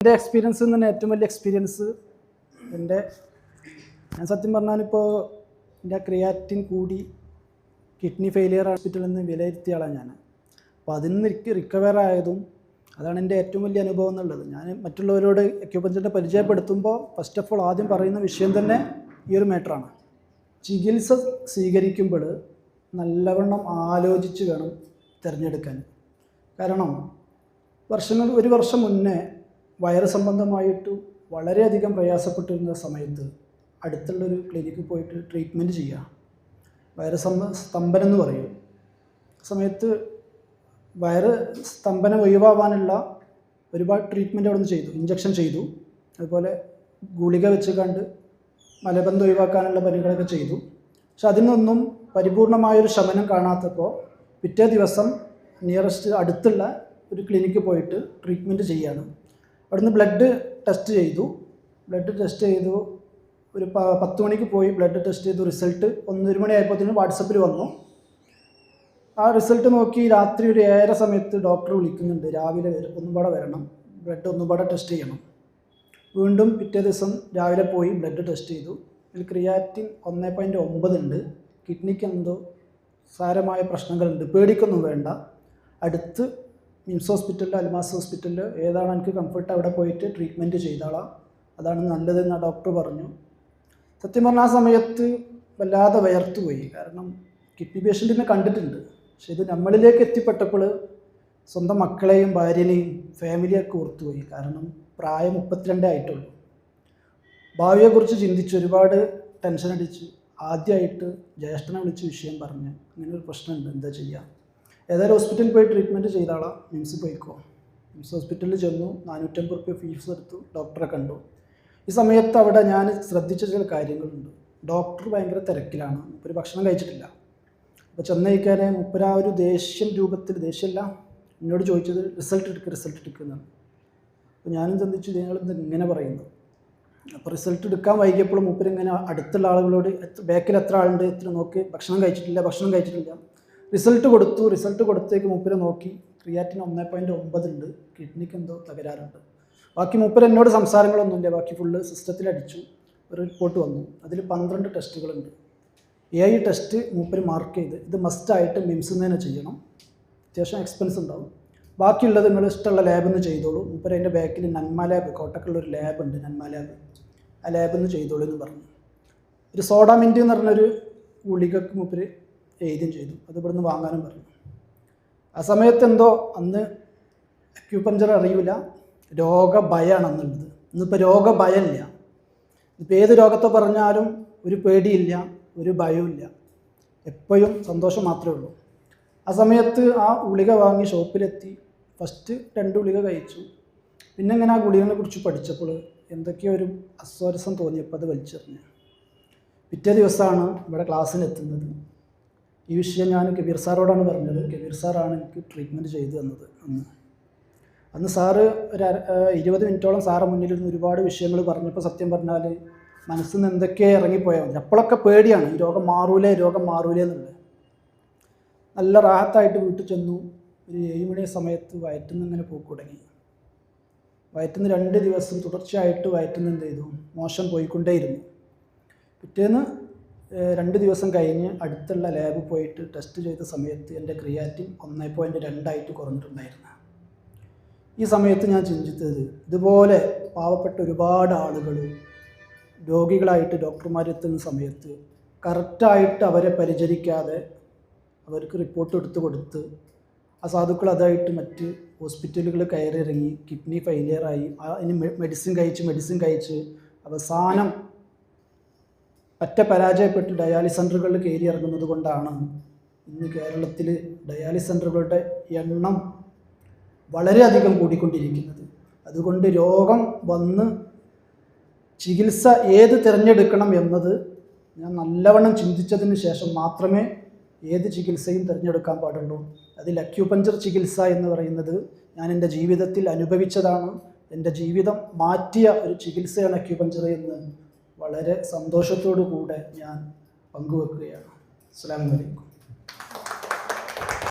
എന്റെ എക്സ്പീരിയൻസ് തന്നെ ഏറ്റവും വലിയ എക്സ്പീരിയൻസ് എന്റെ ഞാൻ സത്യം പറഞ്ഞാലിപ്പോൾ എന്റെ ക്രിയാറ്റിൻ കൂടി കിഡ്നി ഫെയിലിയർ ഹോസ്പിറ്റലിൽ നിന്ന് വിലയിരുത്തിയ ആളാണ് ഞാൻ. അപ്പോൾ അതിൽ നിന്ന് റിക്കവർ ആയതും അതാണ് എന്റെ ഏറ്റവും വലിയ അനുഭവം എന്നുള്ളത്. ഞാൻ മറ്റുള്ളവരോട് അക്യൂപഞ്ചറിനെ പരിചയപ്പെടുത്തുമ്പോൾ ഫസ്റ്റ് ഓഫ് ഓൾ ആദ്യം പറയുന്ന വിഷയം തന്നെ ഈ ഒരു മാറ്ററാണ് ചികിത്സ സ്വീകരിക്കുമ്പോൾ നല്ലവണ്ണം ആലോചിച്ച് വേണം തിരഞ്ഞെടുക്കാൻ. കാരണം വർഷങ്ങൾ ഒരു വർഷം മുന്നേ വയറ് സംബന്ധമായിട്ട് വളരെയധികം പ്രയാസപ്പെട്ടിരുന്ന സമയത്ത് അടുത്തുള്ളൊരു ക്ലിനിക്കിൽ പോയിട്ട് ട്രീറ്റ്മെന്റ് ചെയ്യുക വയറ് സംബ സ്തംഭനം എന്ന് പറയും. സമയത്ത് വയറ് സ്തംഭനം ഒഴിവാവാനുള്ള ഒരുപാട് ട്രീറ്റ്മെന്റ് അവിടെ നിന്ന് ചെയ്തു ഇഞ്ചക്ഷൻ ചെയ്തു. അതുപോലെ ഗുളിക വെച്ച് കണ്ട് മലബന്ധം ഒഴിവാക്കാനുള്ള പണികളൊക്കെ ചെയ്തു. പക്ഷെ അതിനൊന്നും പരിപൂർണമായൊരു ശമനം കാണാത്തപ്പോൾ പിറ്റേ ദിവസം നിയറസ്റ്റ് അടുത്തുള്ള ഒരു ക്ലിനിക്ക് പോയിട്ട് ട്രീറ്റ്മെന്റ് ചെയ്യാണ് അവിടുന്ന് ബ്ലഡ് ടെസ്റ്റ് ചെയ്തു. ബ്ലഡ് ടെസ്റ്റ് ചെയ്തു. ഒരു പത്ത് മണിക്ക് പോയി ബ്ലഡ് ടെസ്റ്റ് ചെയ്തു. റിസൾട്ട് ഒന്നൊരു മണി ആയപ്പോഴത്തേനും വാട്സപ്പിൽ വന്നു. ആ റിസൾട്ട് നോക്കി രാത്രി ഒരു ഏഴര സമയത്ത് ഡോക്ടർ വിളിക്കുന്നുണ്ട്. രാവിലെ ഒന്നും പാടെ വരണം. ബ്ലഡ് ഒന്നും പാടെ ടെസ്റ്റ് ചെയ്യണം. വീണ്ടും പിറ്റേ ദിവസം രാവിലെ പോയി ബ്ലഡ് ടെസ്റ്റ് ചെയ്തു. ഇതിൽ ക്രിയാറ്റിൻ ഒന്ന് പോയിന്റ് ഒമ്പത് ഉണ്ട്. കിഡ്നിക്ക് എന്തോ സാരമായ പ്രശ്നങ്ങളുണ്ട്. പേടിക്കൊന്നും വേണ്ട. അടുത്ത് മിംസ് ഹോസ്പിറ്റലിൽ അൽമാസ് ഹോസ്പിറ്റലിൽ ഏതാണ് എനിക്ക് കംഫർട്ട് അവിടെ പോയിട്ട് ട്രീറ്റ്മെന്റ് ചെയ്താളാം? അതാണ് നല്ലതെന്ന് ആ ഡോക്ടർ പറഞ്ഞു. സത്യം പറഞ്ഞാൽ ആ സമയത്ത് വല്ലാതെ വയർത്തു പോയി കാരണം കിഡ്നി പേഷ്യന്റിനെ കണ്ടിട്ടുണ്ട്. പക്ഷേ ഇത് നമ്മളിലേക്ക് എത്തിപ്പെട്ടപ്പോൾ സ്വന്തം മക്കളെയും ഭാര്യനെയും ഫാമിലിയൊക്കെ ഓർത്തുപോയി. കാരണം പ്രായം മുപ്പത്തിരണ്ടേ ആയിട്ടുള്ളൂ. ഭാവിയെക്കുറിച്ച് ചിന്തിച്ച് ഒരുപാട് ടെൻഷൻ അടിച്ച് ആദ്യമായിട്ട് ജ്യേഷ്ഠനെ വിളിച്ച് വിഷയം പറഞ്ഞ് ഇങ്ങനൊരു ഒരു പ്രശ്നമുണ്ട്. എന്താ ചെയ്യുക ഏതായാലും ഹോസ്പിറ്റലിൽ പോയി ട്രീറ്റ്മെന്റ് ചെയ്താളാ മിംസ് പോയിക്കോ. മിംസ് ഹോസ്പിറ്റലിൽ ചെന്നു. നാനൂറ്റമ്പത് റുപ്യ ഫീസ് എടുത്തു. ഡോക്ടറെ കണ്ടു. ഈ സമയത്ത് അവിടെ ഞാൻ ശ്രദ്ധിച്ച ചില കാര്യങ്ങളുണ്ട്. ഡോക്ടർ ഭയങ്കര തിരക്കിലാണ്. ഒരു ഭക്ഷണം കഴിച്ചിട്ടില്ല. അപ്പോൾ ചെന്നൈക്കാരെ മുപ്പര ആ ഒരു ദേഷ്യം രൂപത്തിൽ ദേഷ്യമല്ല എന്നോട് ചോദിച്ചത് റിസൾട്ട് എടുക്കുക റിസൾട്ട് എടുക്കുന്നതാണ് അപ്പോൾ ഞാനും ചിന്തിച്ചു നിങ്ങൾ ഇങ്ങനെ പറയുന്നു? അപ്പോൾ റിസൾട്ട് എടുക്കാൻ വൈകിയപ്പോൾ മൂപ്പര് ഇങ്ങനെ അടുത്തുള്ള ആളുകളോട് ബാക്കിൽ എത്ര ആളുണ്ട്? എത്ര? നോക്കി ഭക്ഷണം കഴിച്ചിട്ടില്ല ഭക്ഷണം കഴിച്ചിട്ടില്ല. റിസൾട്ട് കൊടുത്തു. റിസൾട്ട് കൊടുത്തേക്ക് മൂപ്പര് നോക്കി. ക്രിയാറ്റിന് ഒന്നേ പോയിന്റ് ഒമ്പത് ഉണ്ട്. കിഡ്നിക്ക് എന്തോ തകരാറുണ്ട്. ബാക്കി മൂപ്പര് എന്നോട് സംസാരങ്ങളൊന്നുമില്ല. ബാക്കി ഫുള്ള് സിസ്റ്റത്തിൽ അടിച്ചു. ഒരു റിപ്പോർട്ട് വന്നു. അതിൽ പന്ത്രണ്ട് ടെസ്റ്റുകളുണ്ട് എ ഐ ടെസ്റ്റ് മൂപ്പര് മാർക്ക് ചെയ്ത്. ഇത് മസ്റ്റായിട്ട് മിംസിൽ നിന്ന് തന്നെ ചെയ്യണം. അത്യാവശ്യം എക്സ്പെൻസ് ഉണ്ടാവും. ബാക്കിയുള്ളത് നിങ്ങൾ ഇഷ്ടമുള്ള ലാബിൽ ചെയ്തോളൂ. മൂപ്പര് അതിന്റെ ബാക്കിൽ നന്മ ലാബ് കോട്ടക്കുള്ള ഒരു ലാബ് ഉണ്ട് നന്മ ലാബ് ആ ലാബിൽ നിന്ന് ചെയ്തോളൂ എന്ന് പറഞ്ഞു. ഒരു സോഡാമിന്റ് എന്ന് പറഞ്ഞൊരു ഗുളികക്ക് മൂപ്പര് എഴുതുകയും ചെയ്തു. അത് ഇവിടുന്ന് വാങ്ങാനും പറഞ്ഞു. ആ സമയത്ത് എന്തോ അന്ന് അക്യൂപഞ്ചർ അറിയില്ല രോഗഭയമാണ് അന്നുള്ളത് ഇന്നിപ്പോൾ രോഗഭയമില്ല. ഇപ്പോൾ ഏത് രോഗത്തെ പറഞ്ഞാലും ഒരു പേടിയില്ല ഒരു ഭയവുമില്ല. എപ്പോഴും സന്തോഷം മാത്രമേ ഉള്ളൂ. ആ സമയത്ത് ആ ഗുളിക വാങ്ങി ഷോപ്പിലെത്തി. ഫസ്റ്റ് രണ്ട് ഗുളിക കഴിച്ചു. പിന്നെ ഇങ്ങനെ ആ ഗുളികനെ കുറിച്ച് പഠിച്ചപ്പോൾ എന്തൊക്കെയോ ഒരു അസ്വരസം തോന്നിയപ്പോൾ അത് വലിച്ചെറിഞ്ഞു. പിറ്റേ ദിവസമാണ് ഇവിടെ ക്ലാസ്സിന് എത്തുന്നത്. ഈ വിഷയം ഞാൻ കബീർ സാറോടാണ് പറഞ്ഞത്. കബീർ സാറാണ് എനിക്ക് ട്രീറ്റ്മെന്റ് ചെയ്തു തന്നത് അന്ന്. അന്ന് സാറ് ഒരു ഇരുപത് മിനിറ്റോളം സാറ് മുന്നിലിരുന്ന് ഒരുപാട് വിഷയങ്ങൾ പറഞ്ഞപ്പോൾ സത്യം പറഞ്ഞാൽ മനസ്സിൽ നിന്ന് എന്തൊക്കെ ഇറങ്ങിപ്പോയാൽ മതി. അപ്പോഴൊക്കെ പേടിയാണ്. ഈ രോഗം മാറൂലേ രോഗം മാറൂലേ എന്നുള്ളത്. നല്ല റാഹത്തായിട്ട് വീട്ടിൽ ചെന്നു. ഒരു ഏഴ് മണി സമയത്ത് വയറ്റിൽ നിന്ന് ഇങ്ങനെ പോക്ക് തുടങ്ങി. വയറ്റിൽ നിന്ന് രണ്ട് ദിവസം തുടർച്ചയായിട്ട് വയറ്റിൽ നിന്ന് എന്ത് ചെയ്തു? മോശം പോയിക്കൊണ്ടേയിരുന്നു. പിറ്റേന്ന് രണ്ട് ദിവസം കഴിഞ്ഞ് അടുത്തുള്ള ലാബ് പോയിട്ട് ടെസ്റ്റ് ചെയ്ത സമയത്ത് എന്റെ ക്രിയാറ്റിൻ ഒന്നേ പോയിന്റ് രണ്ടായിട്ട് കുറഞ്ഞിട്ടുണ്ടായിരുന്നു. ഈ സമയത്ത് ഞാൻ ചിന്തിച്ചത് ഇതുപോലെ പാവപ്പെട്ട ഒരുപാട് ആളുകൾ രോഗികളായിട്ട് ഡോക്ടർമാർ എത്തുന്ന സമയത്ത് കറക്റ്റായിട്ട് അവരെ പരിചരിക്കാതെ അവർക്ക് റിപ്പോർട്ട് എടുത്ത് കൊടുത്ത് ആ സാധുക്കൾ അതായിട്ട് മറ്റ് ഹോസ്പിറ്റലുകൾ കയറിയിറങ്ങി കിഡ്നി ഫെയിലിയറായി അതിന് മെഡിസിൻ കഴിച്ച് മെഡിസിൻ കഴിച്ച് അവസാനം പറ്റ പരാജയപ്പെട്ട് ഡയാലിസ് കയറി ഇറങ്ങുന്നത് കൊണ്ടാണ് ഇന്ന് കേരളത്തിൽ ഡയാലിസ് സെന്ററുകളുടെ എണ്ണം വളരെയധികം കൂടിക്കൊണ്ടിരിക്കുന്നത്. അതുകൊണ്ട് രോഗം വന്ന് ചികിത്സ ഏത് തിരഞ്ഞെടുക്കണം എന്നത് ഞാൻ നല്ലവണ്ണം ചിന്തിച്ചതിന് ശേഷം മാത്രമേ ഏത് ചികിത്സയും തിരഞ്ഞെടുക്കാൻ പാടുള്ളൂ. അതിൽ അക്യുപഞ്ചർ ചികിത്സ എന്ന് പറയുന്നത് ഞാൻ എന്റെ ജീവിതത്തിൽ അനുഭവിച്ചതാണ്. എന്റെ ജീവിതം മാറ്റിയ ഒരു ചികിത്സയാണ് അക്യുപഞ്ചർ എന്ന്. വളരെ സന്തോഷത്തോടു കൂടെ ഞാൻ പങ്കുവെക്കുകയാണ്. അസ്സാം വലൈക്കും